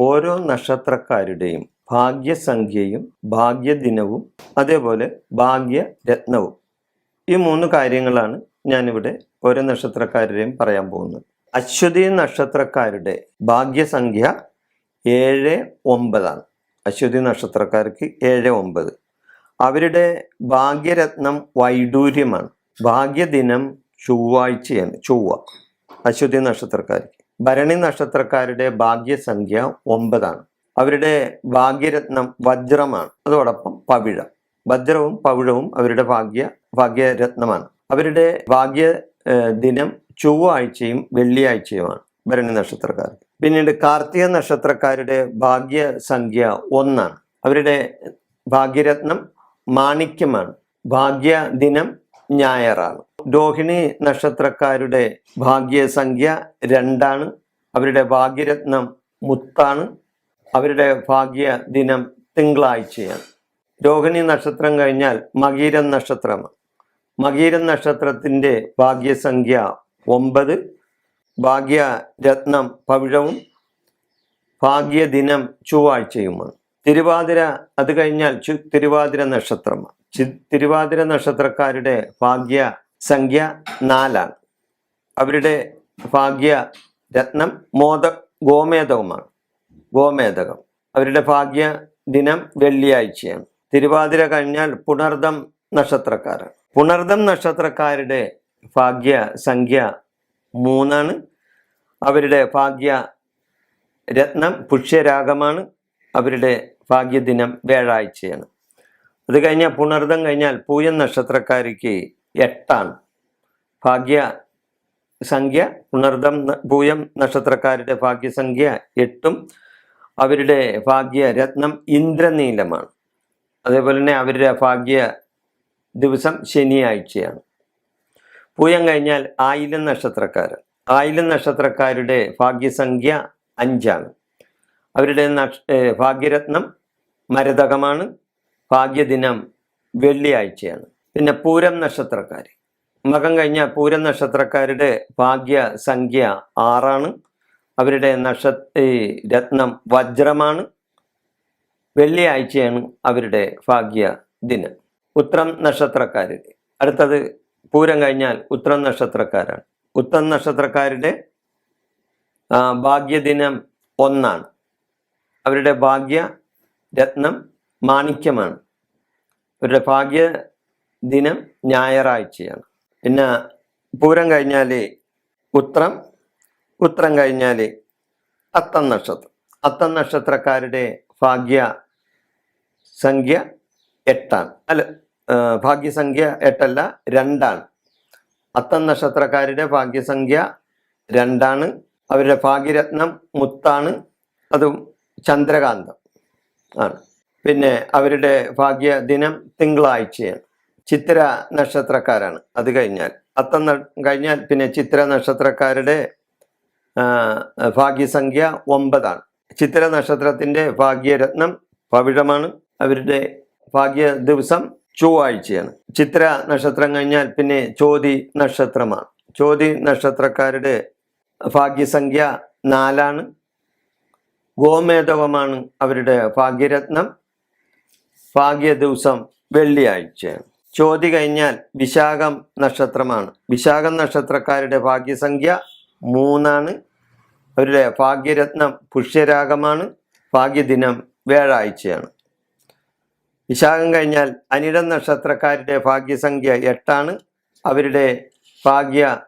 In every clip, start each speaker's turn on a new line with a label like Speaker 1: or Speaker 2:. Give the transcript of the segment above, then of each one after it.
Speaker 1: ഓരോ നക്ഷത്രക്കാരുടെയും ഭാഗ്യസംഖ്യയും ഭാഗ്യദിനവും അതേപോലെ ഭാഗ്യരത്നവും. ഈ മൂന്ന് കാര്യങ്ങളാണ് ഞാനിവിടെ ഓരോ നക്ഷത്രക്കാരുടെയും പറയാൻ പോകുന്നത്. അശ്വതി നക്ഷത്രക്കാരുടെ ഭാഗ്യസംഖ്യ ഏഴ് ഒമ്പതാണ്. അശ്വതി നക്ഷത്രക്കാർക്ക് ഏഴ് ഒമ്പത്. അവരുടെ ഭാഗ്യരത്നം വൈഡൂര്യമാണ്. ഭാഗ്യദിനം ചൊവ്വാഴ്ചയാണ് ചൊവ്വ. അശ്വതി നക്ഷത്രക്കാർക്ക്. ഭരണി നക്ഷത്രക്കാരുടെ ഭാഗ്യസംഖ്യ ഒമ്പതാണ്. അവരുടെ ഭാഗ്യരത്നം വജ്രമാണ്. അതോടൊപ്പം പവിഴ. വജ്രവും പവിഴവും അവരുടെ ഭാഗ്യ ഭാഗ്യരത്നമാണ്. അവരുടെ ഭാഗ്യ ദിനം ചൊവ്വാഴ്ചയും വെള്ളിയാഴ്ചയുമാണ് ഭരണി നക്ഷത്രക്കാർ പിന്നീട് കാർത്തിക നക്ഷത്രക്കാരുടെ ഭാഗ്യസംഖ്യ ഒന്നാണ്. അവരുടെ ഭാഗ്യരത്നം മാണിക്യമാണ്. ഭാഗ്യദിനം ഞായറാണ്. രോഹിണി നക്ഷത്രക്കാരുടെ ഭാഗ്യസംഖ്യ രണ്ടാണ്. അവരുടെ ഭാഗ്യരത്നം മുത്താണ്. അവരുടെ ഭാഗ്യ ദിനം തിങ്കളാഴ്ചയാണ്. രോഹിണി നക്ഷത്രം കഴിഞ്ഞാൽ മകീരം നക്ഷത്രമാണ്. മകീരം നക്ഷത്രത്തിന്റെ ഭാഗ്യസംഖ്യ ഒമ്പത്. ഭാഗ്യരത്നം പവിഴവും. ഭാഗ്യദിനം ചൊവ്വാഴ്ചയുമാണ്. തിരുവാതിര അത് കഴിഞ്ഞാൽ ചു തിരുവാതിര നക്ഷത്രം. ചി- തിരുവാതിര നക്ഷത്രക്കാരുടെ ഭാഗ്യ സംഖ്യ നാലാണ്. അവരുടെ ഭാഗ്യ രത്നം മോദ ഗോമേതകമാണ് ഗോമേതകം അവരുടെ ഭാഗ്യ ദിനം വെള്ളിയാഴ്ചയാണ്. തിരുവാതിര കഴിഞ്ഞാൽ പുണർദം നക്ഷത്രക്കാരാണ്. പുണർദം നക്ഷത്രക്കാരുടെ ഭാഗ്യ സംഖ്യ മൂന്നാണ്. അവരുടെ ഭാഗ്യ രത്നം പുഷ്യരാഗമാണ് അവരുടെ ഭാഗ്യദിനം വ്യാഴാഴ്ചയാണ്. അത് കഴിഞ്ഞാൽ പുണർദം കഴിഞ്ഞാൽ പൂയൻ നക്ഷത്രക്കാരിക്ക് എട്ടാണ്. ഭാഗ്യ സംഖ്യ പുണർദം പൂയം നക്ഷത്രക്കാരുടെ ഭാഗ്യസംഖ്യ എട്ടും അവരുടെ ഭാഗ്യ രത്നം ഇന്ദ്രനീലമാണ്. അതേപോലെ തന്നെ അവരുടെ ഭാഗ്യ ദിവസം ശനിയാഴ്ചയാണ്. പൂയം കഴിഞ്ഞാൽ ആയിരം നക്ഷത്രക്കാർ ആയിരം നക്ഷത്രക്കാരുടെ ഭാഗ്യസംഖ്യ അഞ്ചാണ്. അവരുടെ ഭാഗ്യരത്നം മരതകമാണ്. ഭാഗ്യദിനം വെള്ളിയാഴ്ചയാണ്. പിന്നെ പൂരം നക്ഷത്രക്കാർ മകം കഴിഞ്ഞ പൂരം നക്ഷത്രക്കാരുടെ ഭാഗ്യ ഭാഗ്യസംഖ്യ ആറാണ്. അവരുടെ നക്ഷ രത്നം വജ്രമാണ്. വെള്ളിയാഴ്ചയാണ് അവരുടെ ഭാഗ്യ ദിനം. ഉത്രം നക്ഷത്രക്കാർ അടുത്തത് പൂരം കഴിഞ്ഞാൽ ഉത്രം നക്ഷത്രക്കാരാണ്. ഉത്രം നക്ഷത്രക്കാരുടെ ഭാഗ്യദിനം ഒന്നാണ്. അവരുടെ ഭാഗ്യ രത്നം മാണിക്യമാണ്. അവരുടെ ഭാഗ്യ ദിനം ഞായറാഴ്ചയാണ്. പിന്നെ പൂരം കഴിഞ്ഞാൽ ഉത്രം ഉത്രം കഴിഞ്ഞാൽ അത്തം നക്ഷത്രം. അത്തം നക്ഷത്രക്കാരുടെ ഭാഗ്യ സംഖ്യ എട്ടാണ്. അല്ല ഭാഗ്യസംഖ്യ എട്ടല്ല രണ്ടാണ്. അത്തം നക്ഷത്രക്കാരുടെ ഭാഗ്യസംഖ്യ രണ്ടാണ്. അവരുടെ ഭാഗ്യരത്നം മുത്താണ്. അതും ചന്ദ്രകാന്തം ആണ്. പിന്നെ അവരുടെ ഭാഗ്യ ദിനം തിങ്കളാഴ്ചയാണ്. ചിത്ര നക്ഷത്രക്കാരാണ്. അത് കഴിഞ്ഞാൽ അത്തം കഴിഞ്ഞാൽ പിന്നെ ചിത്ര നക്ഷത്രക്കാരുടെ ഭാഗ്യസംഖ്യ ഒമ്പതാണ്. ചിത്ര നക്ഷത്രത്തിന്റെ ഭാഗ്യരത്നം പവിഴമാണ്. അവരുടെ ഭാഗ്യ ദിവസം ചൊവ്വാഴ്ചയാണ്. ചിത്ര നക്ഷത്രം കഴിഞ്ഞാൽ പിന്നെ ചോതി നക്ഷത്രമാണ്. ചോതി നക്ഷത്രക്കാരുടെ ഭാഗ്യസംഖ്യ നാലാണ്. ഗോമേതകമാണ് അവരുടെ ഭാഗ്യരത്നം. ഭാഗ്യ ദിവസം വെള്ളിയാഴ്ചയാണ് ചോതി കഴിഞ്ഞാൽ വിശാഖം നക്ഷത്രമാണ്. വിശാഖം നക്ഷത്രക്കാരുടെ ഭാഗ്യസംഖ്യ മൂന്നാണ്. അവരുടെ ഭാഗ്യരത്നം പുഷ്യരാഗമാണ്. ഭാഗ്യദിനം വ്യാഴാഴ്ചയാണ്. വിശാഖം കഴിഞ്ഞാൽ അനിട നക്ഷത്രക്കാരുടെ ഭാഗ്യസംഖ്യ എട്ടാണ്. അവരുടെ ഭാഗ്യ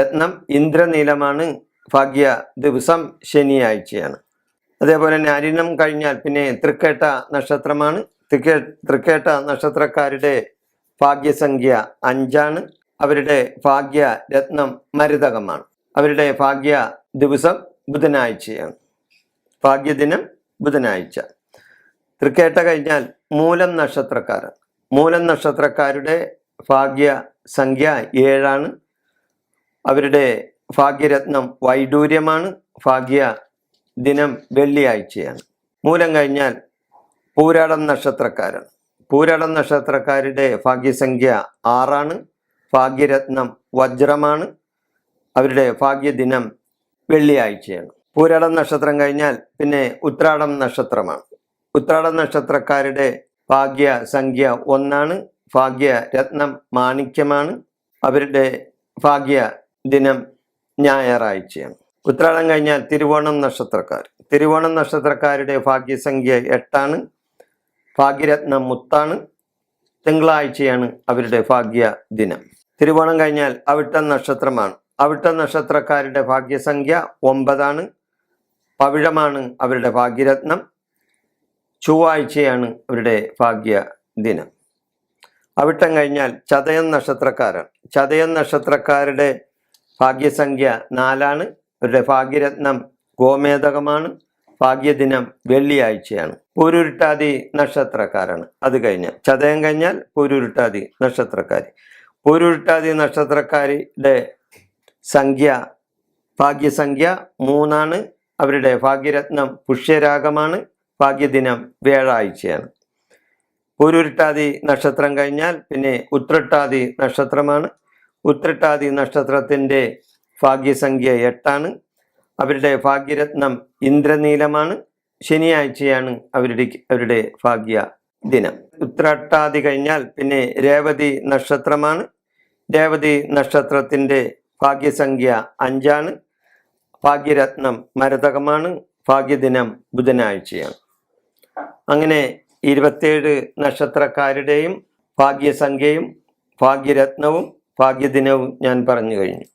Speaker 1: രത്നം ഇന്ദ്രനീലമാണ്. ഭാഗ്യ ദിവസം ശനിയാഴ്ചയാണ്. അതേപോലെ അരിണം കഴിഞ്ഞാൽ പിന്നെ തൃക്കേട്ട നക്ഷത്രമാണ്. തൃക്കേ തൃക്കേട്ട നക്ഷത്രക്കാരുടെ ഭാഗ്യസംഖ്യ അഞ്ചാണ്. അവരുടെ ഭാഗ്യ രത്നം മരുതകമാണ്. അവരുടെ ഭാഗ്യ ദിവസം ബുധനാഴ്ചയാണ്. ഭാഗ്യദിനം ബുധനാഴ്ച. തൃക്കേട്ട കഴിഞ്ഞാൽ മൂലം നക്ഷത്രക്കാരൻ. മൂലം നക്ഷത്രക്കാരുടെ ഭാഗ്യ സംഖ്യ ഏഴാണ്. അവരുടെ ഭാഗ്യരത്നം വൈഡൂര്യമാണ്. ഭാഗ്യ ദിനം വെള്ളിയാഴ്ചയാണ്. മൂലം കഴിഞ്ഞാൽ പൂരാടം നക്ഷത്രക്കാരൻ പൂരാടം നക്ഷത്രക്കാരുടെ ഭാഗ്യസംഖ്യ ആറാണ്. ഭാഗ്യരത്നം വജ്രമാണ്. അവരുടെ ഭാഗ്യദിനം വെള്ളിയാഴ്ചയാണ്. പൂരാടം നക്ഷത്രം കഴിഞ്ഞാൽ പിന്നെ ഉത്രാടം നക്ഷത്രമാണ്. ഉത്രാടം നക്ഷത്രക്കാരുടെ ഭാഗ്യ സംഖ്യ ഒന്നാണ്. ഭാഗ്യ രത്നം മാണിക്യമാണ്. അവരുടെ ഭാഗ്യ ദിനം ഞായറാഴ്ചയാണ്. ഉത്രാടം കഴിഞ്ഞാൽ തിരുവോണം നക്ഷത്രക്കാർ. തിരുവോണം നക്ഷത്രക്കാരുടെ ഭാഗ്യസംഖ്യ എട്ടാണ്. ഭാഗ്യരത്നം മുത്താണ്. തിങ്കളാഴ്ചയാണ് അവരുടെ ഭാഗ്യ ദിനം. തിരുവോണം കഴിഞ്ഞാൽ അവിട്ട നക്ഷത്രമാണ്. അവിട്ട നക്ഷത്രക്കാരുടെ ഭാഗ്യസംഖ്യ ഒമ്പതാണ്. പവിഴമാണ് അവരുടെ ഭാഗ്യരത്നം. ചൊവ്വാഴ്ചയാണ് അവരുടെ ഭാഗ്യ ദിനം. അവിട്ടം കഴിഞ്ഞാൽ ചതയം നക്ഷത്രക്കാരാണ്. ചതയം നക്ഷത്രക്കാരുടെ ഭാഗ്യസംഖ്യ നാലാണ്. ഇവരുടെ ഭാഗ്യരത്നം ഗോമേതകമാണ്. ഭാഗ്യദിനം വെള്ളിയാഴ്ചയാണ്. പൂരുരുട്ടാതി നക്ഷത്രക്കാരാണ്. അത് കഴിഞ്ഞാൽ ചതയം കഴിഞ്ഞാൽ പൂരുരുട്ടാതി നക്ഷത്രക്കാർ പൂരുരുട്ടാതി നക്ഷത്രക്കാരുടെ സംഖ്യ ഭാഗ്യസംഖ്യ മൂന്നാണ്. അവരുടെ ഭാഗ്യരത്നം പുഷ്യരാഗമാണ്. ഭാഗ്യദിനം വ്യാഴാഴ്ചയാണ്. പൂരുരുട്ടാതി നക്ഷത്രം കഴിഞ്ഞാൽ പിന്നെ ഉത്രട്ടാതി നക്ഷത്രമാണ്. ഉത്രട്ടാതി നക്ഷത്രത്തിന്റെ ഭാഗ്യസംഖ്യ എട്ടാണ്. അവരുടെ ഭാഗ്യരത്നം ഇന്ദ്രനീലമാണ്. ശനിയാഴ്ചയാണ് അവരുടെ അവരുടെ ഭാഗ്യ ദിനം. ഉത്രട്ടാതി കഴിഞ്ഞാൽ പിന്നെ രേവതി നക്ഷത്രമാണ്. രേവതി നക്ഷത്രത്തിന്റെ ഭാഗ്യസംഖ്യ അഞ്ചാണ്. ഭാഗ്യരത്നം മരതകമാണ്. ഭാഗ്യദിനം ബുധനാഴ്ചയാണ്. അങ്ങനെ ഇരുപത്തേഴ് നക്ഷത്രക്കാരുടെയും ഭാഗ്യസംഖ്യയും ഭാഗ്യരത്നവും ഭാഗ്യദിനവും ഞാൻ പറഞ്ഞു കഴിഞ്ഞു.